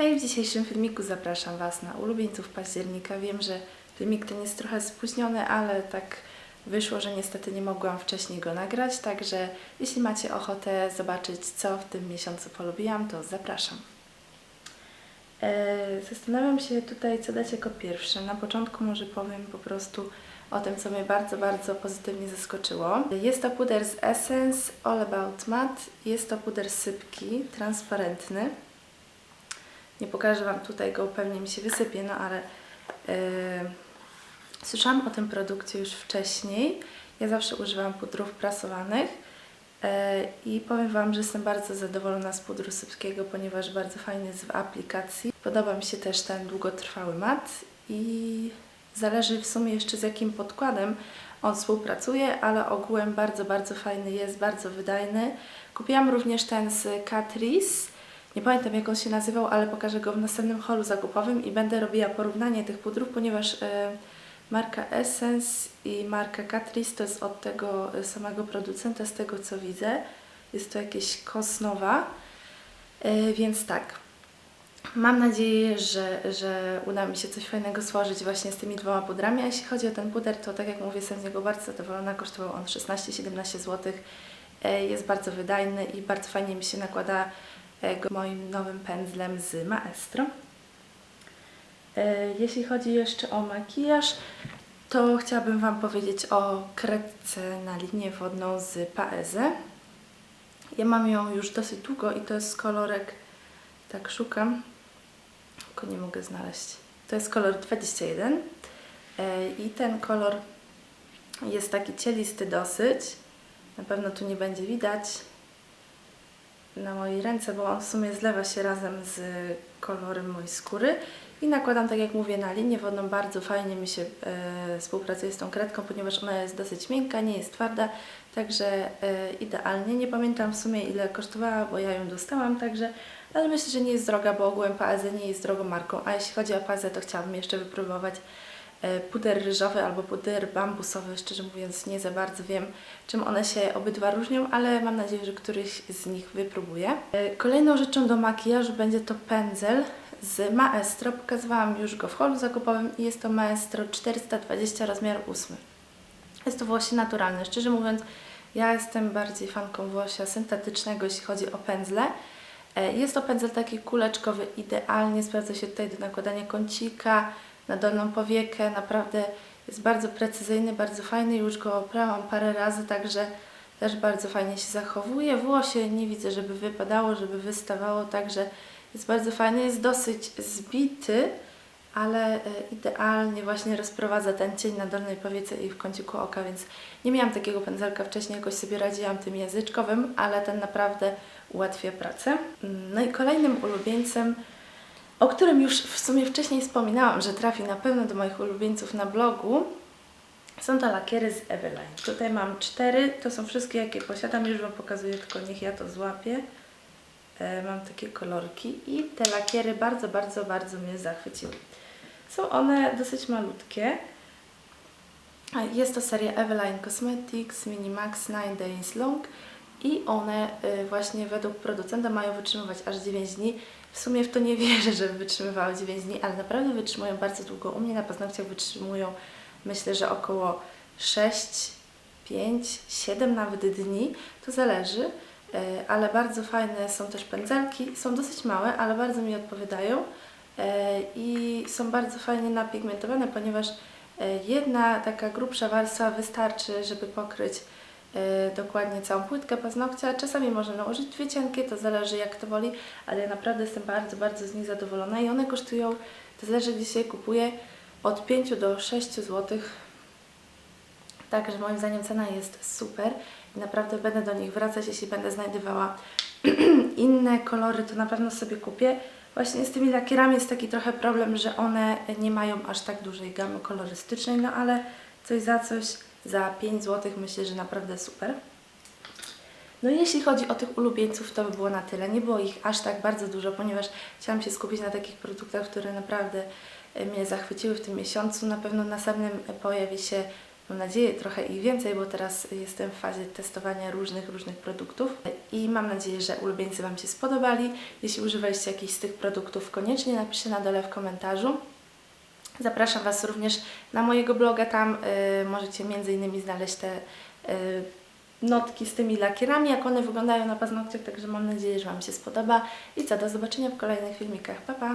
Hej, w dzisiejszym filmiku zapraszam Was na ulubieńców października. Wiem, że filmik ten jest trochę spóźniony, ale tak wyszło, że niestety nie mogłam wcześniej go nagrać, także jeśli macie ochotę zobaczyć, co w tym miesiącu polubiłam, to zapraszam. E, Zastanawiam się tutaj, co dać jako pierwsze. Na początku może powiem po prostu o tym, co mnie bardzo, bardzo pozytywnie zaskoczyło. Jest to puder z Essence All About Matte. Jest to puder sypki, transparentny. Nie pokażę Wam tutaj go, pewnie mi się wysypie, no ale yy, słyszałam o tym produkcie już wcześniej. Ja zawsze używam pudrów prasowanych yy, i powiem Wam, że jestem bardzo zadowolona z pudru sypkiego, ponieważ bardzo fajny jest w aplikacji. Podoba mi się też ten długotrwały mat i zależy w sumie jeszcze z jakim podkładem on współpracuje, ale ogółem bardzo, bardzo fajny jest, bardzo wydajny. Kupiłam również ten z Catrice. Nie pamiętam jak on się nazywał, ale pokażę go w następnym holu zakupowym i będę robiła porównanie tych pudrów, ponieważ e, marka Essence i marka Catrice to jest od tego samego producenta, z tego co widzę. Jest to jakieś Kosnowa, e, więc tak. Mam nadzieję, że, że uda mi się coś fajnego stworzyć właśnie z tymi dwoma pudrami. A jeśli chodzi o ten puder, to tak jak mówię, jestem z niego bardzo zadowolona. Kosztował on 16-17 zł. E, Jest bardzo wydajny i bardzo fajnie mi się nakłada e, moim nowym pędzlem z Maestro. E, Jeśli chodzi jeszcze o makijaż, to chciałabym Wam powiedzieć o kredce na linię wodną z Paeze. Ja mam ją już dosyć długo i to jest kolorek, tak szukam, tylko nie mogę znaleźć. To jest kolor 21 E, i ten kolor jest taki cielisty dosyć. Na pewno tu nie będzie widać na mojej ręce, bo on w sumie zlewa się razem z kolorem mojej skóry. I nakładam, tak jak mówię, na linię wodną. Bardzo fajnie mi się e, współpracuje z tą kredką, ponieważ ona jest dosyć miękka, nie jest twarda, także e, idealnie. Nie pamiętam w sumie ile kosztowała, bo ja ją dostałam, także, ale myślę, że nie jest droga, bo ogółem Paeze nie jest drogą marką. A jeśli chodzi o Paeze, to chciałabym jeszcze wypróbować puder ryżowy albo puder bambusowy. Szczerze mówiąc, nie za bardzo wiem, czym one się obydwa różnią, ale mam nadzieję, że któryś z nich wypróbuję. E, Kolejną rzeczą do makijażu będzie to pędzel z Maestro. Pokazywałam już go w holu zakupowym i jest to Maestro 420 rozmiar 8. Jest to włosie naturalne. Szczerze mówiąc, ja jestem bardziej fanką włosia syntetycznego, jeśli chodzi o pędzle. E, Jest to pędzel taki kuleczkowy, idealnie sprawdza się tutaj do nakładania kącika na dolną powiekę. Naprawdę jest bardzo precyzyjny, bardzo fajny. Już go oprałam parę razy, także też bardzo fajnie się zachowuje. Włosie nie widzę, żeby wypadało, żeby wystawało, także jest bardzo fajny. Jest dosyć zbity, ale e, idealnie właśnie rozprowadza ten cień na dolnej powiece i w kąciku oka, więc nie miałam takiego pędzelka wcześniej, jakoś sobie radziłam tym języczkowym, ale ten naprawdę ułatwia pracę. Mm, No i kolejnym ulubieńcem, o którym już w sumie wcześniej wspominałam, że trafi na pewno do moich ulubieńców na blogu, są to lakiery z Eveline. Tutaj mam cztery, to są wszystkie jakie posiadam, już Wam pokazuję, tylko niech ja to złapię. E, mam takie kolorki i te lakiery bardzo, bardzo, bardzo mnie zachwyciły. Są one dosyć malutkie. Jest to seria Eveline Cosmetics Mini Max 9 Days Long i one y, właśnie według producenta mają wytrzymywać aż 9 dni. W sumie w to nie wierzę, żeby wytrzymywały 9 dni, ale naprawdę wytrzymują bardzo długo. U mnie na paznokciach wytrzymują myślę, że około 6, 5, 7 nawet dni. To zależy, y, ale bardzo fajne są też pędzelki. Są dosyć małe, ale bardzo mi odpowiadają y, i są bardzo fajnie napigmentowane, ponieważ E, Jedna taka grubsza warstwa wystarczy, żeby pokryć e, dokładnie całą płytkę paznokcia. Czasami można nałożyć dwie cienkie, to zależy jak to woli, ale ja naprawdę jestem bardzo, bardzo z nich zadowolona i one kosztują, to zależy gdzie się je kupuje, od 5 do 6 zł. Także moim zdaniem cena jest super i naprawdę będę do nich wracać, jeśli będę znajdowała inne kolory, to na pewno sobie kupię. Właśnie z tymi lakierami jest taki trochę problem, że one nie mają aż tak dużej gamy kolorystycznej, no ale coś za coś, za 5 zł myślę, że naprawdę super. No i jeśli chodzi o tych ulubieńców, to by było na tyle. Nie było ich aż tak bardzo dużo, ponieważ chciałam się skupić na takich produktach, które naprawdę e, mnie zachwyciły w tym miesiącu. Na pewno następnym pojawi się mam nadzieję trochę ich więcej, bo teraz jestem w fazie testowania różnych, różnych produktów i mam nadzieję, że ulubieńcy Wam się spodobali. Jeśli używaliście jakichś z tych produktów, koniecznie napiszcie na dole w komentarzu. Zapraszam Was również na mojego bloga, tam y, możecie innymi znaleźć te y, notki z tymi lakierami, jak one wyglądają na paznokciach, także mam nadzieję, że Wam się spodoba i co, do zobaczenia w kolejnych filmikach. Pa, pa!